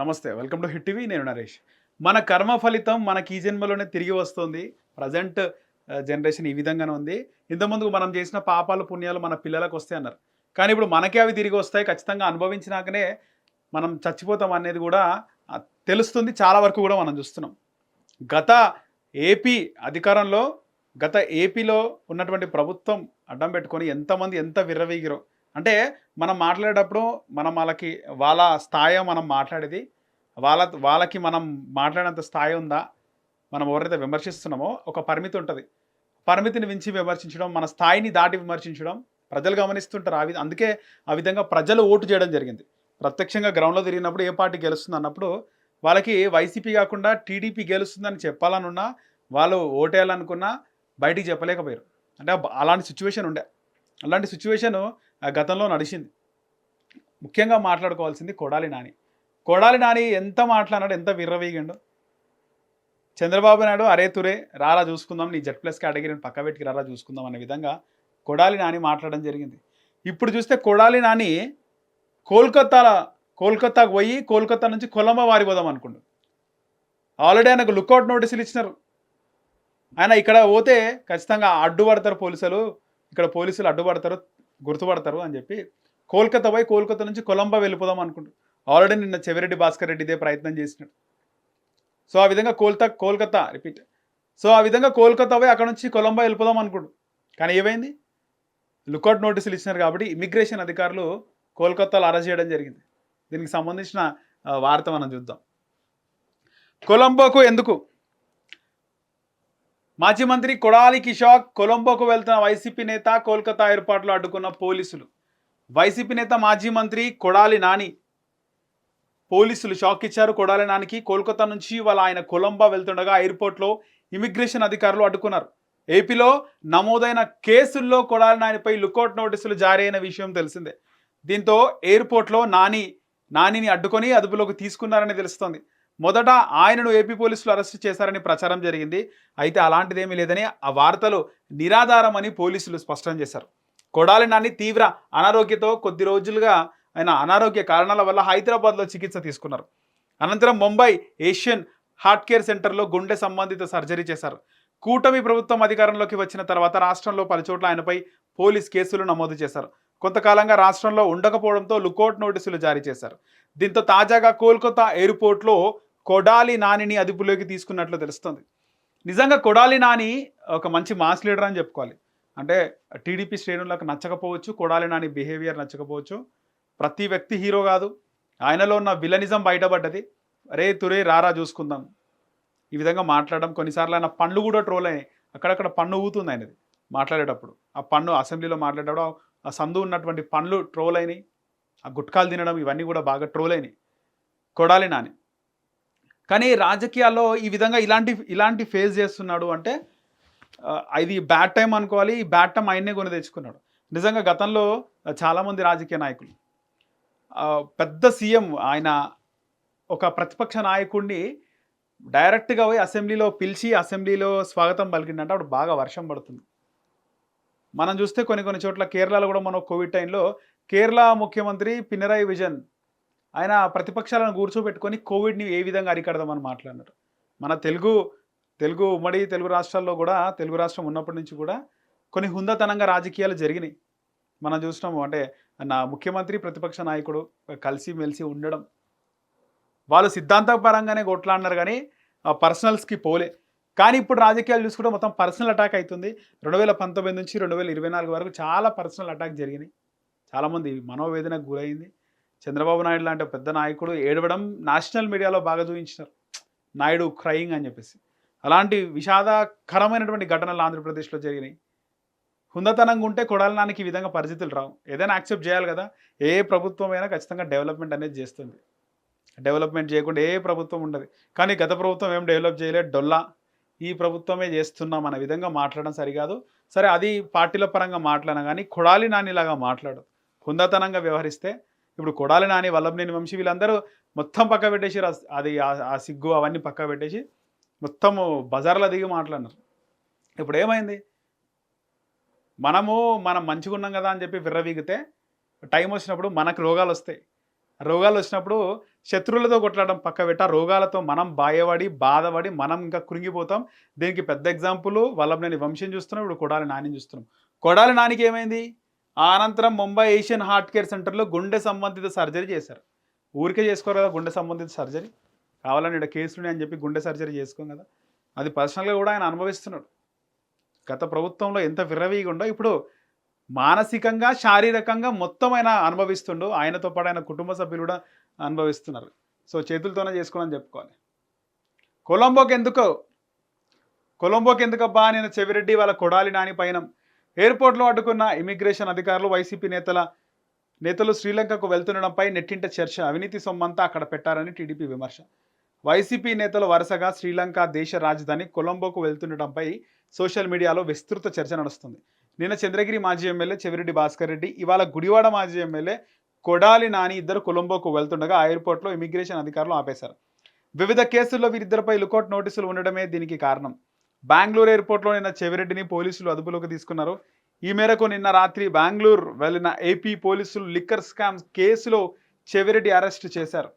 నమస్తే welcome to hit TV. నేను నరేష్. మన కర్మ ఫలితం మనకి ఈ జన్మలోనే తిరిగి వస్తుంది. ప్రజెంట్ జనరేషన్ ఈ విధంగానే ఉంది. ఇంతకుముందు మనం చేసిన పాపాలు పుణ్యాలు మన పిల్లలకు వస్తాయి అన్నారు. కానీ ఇప్పుడు మనకే అవి తిరిగి వస్తాయి. ఖచ్చితంగా అనుభవించినాకనే మనం చచ్చిపోతాం అనేది కూడా తెలుస్తుంది. చాలా వరకు కూడా మనం చూస్తున్నాం. గత ఏపీ అధికారంలో గత ఏపీలో ఉన్నటువంటి ప్రభుత్వం అడ్డం పెట్టుకొని ఎంతమంది ఎంత విర్రవీగిరో అంటే మనం మాట్లాడేటప్పుడు మనం వాళ్ళకి వాళ్ళ స్థాయి మనం మాట్లాడేది వాళ్ళ వాళ్ళకి మనం మాట్లాడేంత స్థాయి ఉందా మనం ఎవరైతే విమర్శిస్తున్నామో ఒక పరిమితి ఉంటుంది. పరిమితిని మించి విమర్శించడం మన స్థాయిని దాటి విమర్శించడం ప్రజలు గమనిస్తుంటారు. ఆ విధ అందుకే ఆ విధంగా ప్రజలు ఓటు చేయడం జరిగింది. ప్రత్యక్షంగా గ్రౌండ్లో తిరిగినప్పుడు ఏ పార్టీ గెలుస్తుంది అన్నప్పుడు వాళ్ళకి వైసీపీ కాకుండా టీడీపీ గెలుస్తుందని చెప్పాలనున్నా వాళ్ళు ఓటేయాలనుకున్నా బయటికి చెప్పలేకపోయారు. అంటే అలాంటి సిచ్యువేషన్ ఉండే. అలాంటి సిచ్యువేషన్ గతంలో నడిచింది. ముఖ్యంగా మాట్లాడుకోవాల్సింది కొడాలి నాని. కొడాలి నాని ఎంత మాట్లాడాడు ఎంత విర్రవీగిండు. చంద్రబాబు నాయుడు అరే తురే రారా చూసుకుందాం నీ జెడ్ ప్లస్ కేటగిరీని పక్క పెట్టుకు రారా చూసుకుందాం అనే విధంగా కొడాలి నాని మాట్లాడడం జరిగింది. ఇప్పుడు చూస్తే కొడాలి నాని కోల్కత్తాల కోల్కతాకు పోయి కోల్కతా నుంచి కొలంబో వారిపోదాం అనుకుండు. ఆల్రెడీ ఆయనకు లుక్అవుట్ నోటీసులు ఇచ్చినారు. ఆయన ఇక్కడ పోతే ఖచ్చితంగా అడ్డుపడతారు పోలీసులు ఇక్కడ పోలీసులు అడ్డుపడతారు. గుర్తుపడతారు అని చెప్పి కోల్కతా పోయి కోల్కతా నుంచి కొలంబో వెళ్ళిపోదాం అనుకుంటు. ఆల్రెడీ నిన్న చెవిరెడ్డి భాస్కర్ రెడ్డి ఇదే ప్రయత్నం చేసినాడు. సో ఆ విధంగా కోల్తా కోల్కతా రిపీట్. సో ఆ విధంగా కోల్కతా పోయి అక్కడ నుంచి కొలంబో వెళ్ళిపోదాం అనుకుంటు. కానీ ఏమైంది? లుకౌట్ నోటీసులు ఇచ్చినారు కాబట్టి ఇమిగ్రేషన్ అధికారులు కోల్కతాలో అరెస్ట్ చేయడం జరిగింది. దీనికి సంబంధించిన వార్త మనం చూద్దాం. కొలంబోకు ఎందుకు? మాజీ మంత్రి కొడాలి కిషోక్ కొలంబోకు వెళ్తున్న వైసీపీ నేత కోల్కతా ఏర్పాట్లు అడ్డుకున్న పోలీసులు. వైసీపీ నేత మాజీ మంత్రి కొడాలి నాని పోలీసులు షాక్ ఇచ్చారు. కొడాలి నానికి కోల్కతా నుంచి వాళ్ళ ఆయన కొలంబో వెళ్తుండగా ఎయిర్పోర్ట్లో ఇమిగ్రేషన్ అధికారులు అడ్డుకున్నారు. ఏపీలో నమోదైన కేసుల్లో కొడాలి నానిపై లుకౌట్ నోటీసులు జారీ అయిన విషయం తెలిసిందే. దీంతో ఎయిర్పోర్ట్లో నాని నానిని అడ్డుకొని అదుపులోకి తీసుకున్నారని తెలుస్తోంది. మొదట ఆయనను ఏపీ పోలీసులు అరెస్ట్ చేశారని ప్రచారం జరిగింది. అయితే అలాంటిదేమీ లేదని ఆ వార్తలు నిరాధారమని పోలీసులు స్పష్టం చేశారు. కొడాలి నాని తీవ్ర అనారోగ్యతో కొద్ది రోజులుగా ఆయన అనారోగ్య కారణాల వల్ల హైదరాబాద్లో చికిత్స తీసుకున్నారు. అనంతరం ముంబై ఏషియన్ హార్ట్ కేర్ సెంటర్లో గుండె సంబంధిత సర్జరీ చేశారు. కూటమి ప్రభుత్వం అధికారంలోకి వచ్చిన తర్వాత రాష్ట్రంలో పలుచోట్ల ఆయనపై పోలీస్ కేసులు నమోదు చేశారు. కొంతకాలంగా రాష్ట్రంలో ఉండకపోవడంతో లుకౌట్ నోటీసులు జారీ చేశారు. దీంతో తాజాగా కోల్కతా ఎయిర్పోర్ట్లో కొడాలి నానిని అదుపులోకి తీసుకున్నట్లు తెలుస్తుంది. నిజంగా కొడాలి నాని ఒక మంచి మాస్ లీడర్ అని చెప్పుకోవాలి. అంటే టీడీపీ శ్రేణులకు నచ్చకపోవచ్చు కొడాలి నాని బిహేవియర్ నచ్చకపోవచ్చు. ప్రతి వ్యక్తి హీరో కాదు. ఆయనలో ఉన్న విలనిజం బయటపడ్డది. రే తురే రారా చూసుకుందాం. ఈ విధంగా మాట్లాడడం కొన్నిసార్లు ఆయన పండ్లు కూడా ట్రోల్ అయినాయి. అక్కడక్కడ పన్ను ఊగుతుంది ఆయనది మాట్లాడేటప్పుడు. ఆ పన్ను అసెంబ్లీలో మాట్లాడేటప్పుడు ఆ సందు ఉన్నటువంటి పండ్లు ట్రోల్ అయినాయి. ఆ గుట్కాలు తినడం ఇవన్నీ కూడా బాగా ట్రోల్ అయినాయి. కొడాలి నాని. కానీ రాజకీయాల్లో ఈ విధంగా ఇలాంటి ఇలాంటి ఫేస్ చేస్తున్నాడు అంటే ఇది బ్యాడ్ టైం అనుకోవాలి ఈ బ్యాడ్ టైం ఆయన్నే కొని తెచ్చుకున్నాడు. నిజంగా గతంలో చాలామంది రాజకీయ నాయకులు పెద్ద సీఎం ఆయన ఒక ప్రతిపక్ష నాయకుడిని డైరెక్ట్గా పోయి అసెంబ్లీలో పిలిచి అసెంబ్లీలో స్వాగతం పలికిందంటే అప్పుడు బాగా వర్షం పడుతుంది. మనం చూస్తే కొన్ని కొన్ని చోట్ల కేరళలో కూడా మనం కోవిడ్ టైంలో కేరళ ముఖ్యమంత్రి పినరాయి విజన్ ఆయన ప్రతిపక్షాలను కూర్చోబెట్టుకొని కోవిడ్ని ఏ విధంగా అరికడదామని మాట్లాడినారు. మన తెలుగు తెలుగు ఉమ్మడి తెలుగు రాష్ట్రాల్లో కూడా తెలుగు రాష్ట్రం ఉన్నప్పటి నుంచి కూడా కొన్ని హుందతనంగా రాజకీయాలు జరిగినాయి. మనం చూసినాము అంటే నా ముఖ్యమంత్రి ప్రతిపక్ష నాయకుడు కలిసి మెలిసి ఉండడం. వాళ్ళు సిద్ధాంతపరంగానే కొట్లాడినారు కానీ ఆ పర్సనల్స్కి పోలే. కానీ ఇప్పుడు రాజకీయాలు చూసుకుంటే మొత్తం పర్సనల్ అటాక్ అవుతుంది. రెండు వేల పంతొమ్మిది నుంచి రెండు వేల ఇరవై నాలుగు వరకు చాలా పర్సనల్ అటాక్ జరిగినాయి. చాలామంది మనోవేదనకు గురైంది. చంద్రబాబు నాయుడు లాంటి పెద్ద నాయకుడు ఏడవడం నేషనల్ మీడియాలో బాగా చూపించినారు. నాయుడు క్రయింగ్ అని చెప్పేసి. అలాంటి విషాదకరమైనటువంటి ఘటనలు ఆంధ్రప్రదేశ్లో జరిగినాయి. హుందతనంగా ఉంటే కొడాలనానికి ఈ విధంగా పరిస్థితులు రావు. ఏదైనా యాక్సెప్ట్ చేయాలి కదా. ఏ ప్రభుత్వమైనా ఖచ్చితంగా డెవలప్మెంట్ అనేది చేస్తుంది. డెవలప్మెంట్ చేయకుండా ఏ ప్రభుత్వం ఉండదు. కానీ గత ప్రభుత్వం ఏం డెవలప్ చేయలేదు. డొల్లా. ఈ ప్రభుత్వమే చేస్తున్నాం అనే విధంగా మాట్లాడడం సరికాదు. సరే అది పార్టీల పరంగా మాట్లాడినా కానీ కొడాలి నానిలాగా మాట్లాడదు. హుందాతనంగా వ్యవహరిస్తే ఇప్పుడు కొడాలి నాని వల్లభనేని వంశీ వీళ్ళందరూ మొత్తం పక్క పెట్టేసి అది ఆ- సిగ్గు అవన్నీ పక్క పెట్టేసి మొత్తము బజార్లో దిగి మాట్లాడినారు. ఇప్పుడు ఏమైంది? మనము మనం మంచిగా ఉన్నాం కదా అని చెప్పి విర్రవీగితే టైం వచ్చినప్పుడు మనకు రోగాలు వస్తాయి. రోగాలు వచ్చినప్పుడు శత్రువులతో కొట్లాడడం పక్క పెట్ట రోగాలతో మనం బాయపడి బాధపడి మనం ఇంకా కృంగిపోతాం. దీనికి పెద్ద ఎగ్జాంపుల్ వల్లభనేని వంశం చూస్తున్నాం ఇప్పుడు కొడాలి నాని చూస్తున్నాం. కొడాలి నానికి ఏమైంది? అనంతరం ముంబై ఏషియన్ హార్ట్ కేర్ సెంటర్లో గుండె సంబంధిత సర్జరీ చేశారు. ఊరికే చేసుకోరు కదా గుండె సంబంధిత సర్జరీ. కావాలని ఇక్కడ కేసులు అని చెప్పి గుండె సర్జరీ చేసుకోం కదా. అది పర్సనల్గా కూడా ఆయన అనుభవిస్తున్నాడు. గత ప్రభుత్వంలో ఎంత విర్రవీగా ఉండో ఇప్పుడు మానసికంగా శారీరకంగా మొత్తం ఆయన అనుభవిస్తుండు. ఆయనతో పాటు ఆయన కుటుంబ సభ్యులు కూడా అనుభవిస్తున్నారు. సో చేతులతోనే చేసుకోవాలని చెప్పుకోవాలి. కొలంబోకి ఎందుకో? కొలంబోకి ఎందుకబ్బా? నేను చెవిరెడ్డి వాళ్ళ కొడాలి నాని పైన ఎయిర్పోర్ట్లో అడ్డుకున్న ఇమిగ్రేషన్ అధికారులు వైసీపీ నేతల నేతలు శ్రీలంకకు వెళ్తుండడంపై నెట్టింట చర్చ. అవినీతి సొమ్మంతా అక్కడ పెట్టారని టీడీపీ విమర్శ. వైసీపీ నేతలు వరుసగా శ్రీలంక దేశ రాజధాని కొలంబోకు వెళ్తుండటంపై సోషల్ మీడియాలో విస్తృత చర్చ నడుస్తుంది. నిన్న చంద్రగిరి మాజీ ఎమ్మెల్యే చెవిరెడ్డి భాస్కర్ రెడ్డి ఇవాళ గుడివాడ మాజీ ఎమ్మెల్యే కొడాలి నాని ఇద్దరు కొలంబోకు వెళ్తుండగా ఆ ఎయిర్పోర్ట్లో ఇమిగ్రేషన్ అధికారులు ఆపేశారు. వివిధ కేసుల్లో వీరిద్దరిపై లుకౌట్ నోటీసులు ఉండడమే దీనికి కారణం. బెంగళూరు ఎయిర్పోర్ట్లో నిన్న చెవిరెడ్డిని పోలీసులు అదుపులోకి తీసుకున్నారు. ఈ మేరకు నిన్న రాత్రి బెంగళూరు వెళ్ళిన ఏపీ పోలీసులు లిక్కర్ స్కామ్ కేసులో చెవిరెడ్డి అరెస్ట్ చేశారు.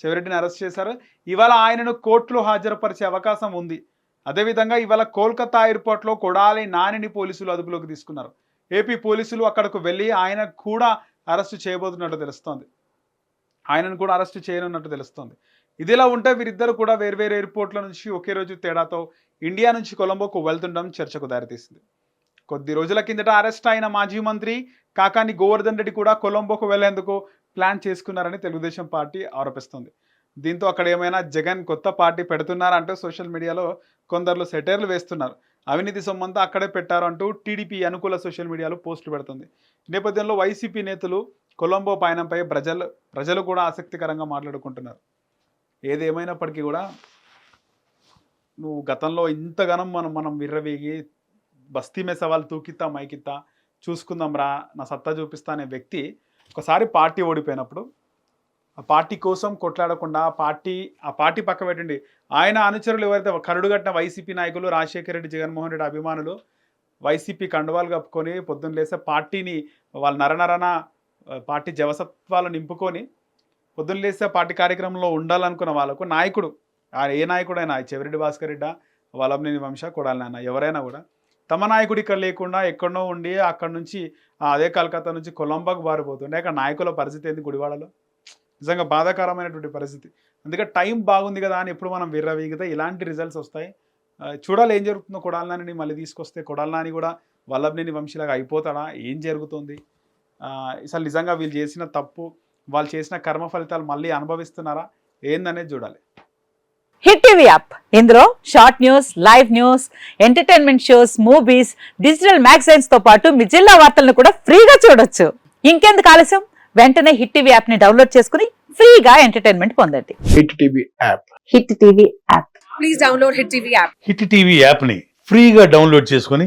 చెవిరెడ్డిని అరెస్ట్ చేశారు. ఇవాళ ఆయనను కోర్టులో హాజరుపరిచే అవకాశం ఉంది. అదేవిధంగా ఇవాళ కోల్కతా ఎయిర్పోర్ట్లో కొడాలి నానిని పోలీసులు అదుపులోకి తీసుకున్నారు. ఏపీ పోలీసులు అక్కడకు వెళ్ళి ఆయన కూడా అరెస్టు చేయబోతున్నట్టు తెలుస్తోంది. ఆయనను కూడా అరెస్టు చేయనున్నట్టు తెలుస్తోంది. ఇదిలా ఉంటే వీరిద్దరు కూడా వేర్వేరు ఎయిర్పోర్ట్ల నుంచి ఒకే రోజు తేడాతో ఇండియా నుంచి కొలంబోకు వెళ్తుండడం చర్చకు దారితీసింది. కొద్ది రోజుల కిందట అరెస్ట్ అయిన మాజీ మంత్రి కాకాని గోవర్ధన్ రెడ్డి కూడా కొలంబోకు వెళ్ళేందుకు ప్లాన్ చేసుకున్నారని తెలుగుదేశం పార్టీ ఆరోపిస్తుంది. దీంతో అక్కడ ఏమైనా జగన్ కొత్త పార్టీ పెడుతున్నారంటూ సోషల్ మీడియాలో కొందరు సెటైర్లు వేస్తున్నారు. అవినీతి సొమ్మంతా అక్కడే పెట్టారు అంటూ టీడీపీ అనుకూల సోషల్ మీడియాలో పోస్టులు పెడుతుంది. నేపథ్యంలో వైసీపీ నేతలు కొలంబో పయనంపై ప్రజలు ప్రజలు కూడా ఆసక్తికరంగా మాట్లాడుకుంటున్నారు. ఏది ఏమైనప్పటికీ కూడా నువ్వు గతంలో ఇంతగానం మనం మనం విర్రవేగి బస్తీ మే సవాల్ తూకిత్తా మైకిత్తా చూసుకుందాం రా నా సత్తా చూపిస్తా అనే వ్యక్తి ఒకసారి పార్టీ ఓడిపోయినప్పుడు ఆ పార్టీ కోసం కొట్లాడకుండా ఆ పార్టీ ఆ పార్టీ పక్క పెట్టండి. ఆయన అనుచరులు ఎవరైతే కరుడుగట్టిన వైసీపీ నాయకులు రాజశేఖర రెడ్డి జగన్మోహన్ రెడ్డి అభిమానులు వైసీపీ కండువాలు కప్పుకొని పొద్దున్న లేసే పార్టీని వాళ్ళ నరనరన పార్టీ జవసత్వాలు నింపుకొని పొద్దున్న లేస్తే పార్టీ కార్యక్రమంలో ఉండాలనుకున్న వాళ్ళకు నాయకుడు ఆ ఏ నాయకుడైనా చెవిరెడ్డి భాస్కర్ రెడ్డా వలంనేని వంశ కొడాలనైనా ఎవరైనా కూడా తమ నాయకుడు ఇక్కడ లేకుండా ఎక్కడనో ఉండి అక్కడ నుంచి అదే కలకత్తా నుంచి కొలంబాకు బారిపోతుండే అక్కడ నాయకుల పరిస్థితి ఏంది గుడివాడలో? నిజంగా బాధాకరమైనటువంటి పరిస్థితి. అందుకే టైం బాగుంది కదా అని ఎప్పుడు మనం విర్రవీగితే ఇలాంటి రిజల్ట్స్ వస్తాయి. చూడాలి ఏం జరుగుతుందో కొడాలనాని మళ్ళీ తీసుకొస్తే కొడాలనాని కూడా వల్లభనేని వంశీలాగా అయిపోతాడా? ఏం జరుగుతుంది? అసలు నిజంగా వీళ్ళు చేసిన తప్పు వాళ్ళు చేసిన కర్మ ఫలితాలు మళ్ళీ అనుభవిస్తున్నారా ఏందనేది చూడాలి. Hit TV app. ఇందులో short news live news entertainment shows movies digital మ్యాగజైన్స్తో పాటు మీ జిల్లా వార్తలను కూడా ఫ్రీగా చూడొచ్చు. ఇంకెందుకు ఆలస్యం? వెంటనే హిట్ టీవీ యాప్ని డౌన్లోడ్ చేసుకుని ఫ్రీగా ఎంటర్టైన్మెంట్ పొందండి. Hit TV app. Hit TV app. Please download Hit TV app. Hit TV యాప్ని ఫ్రీగా డౌన్లోడ్ చేసుకొని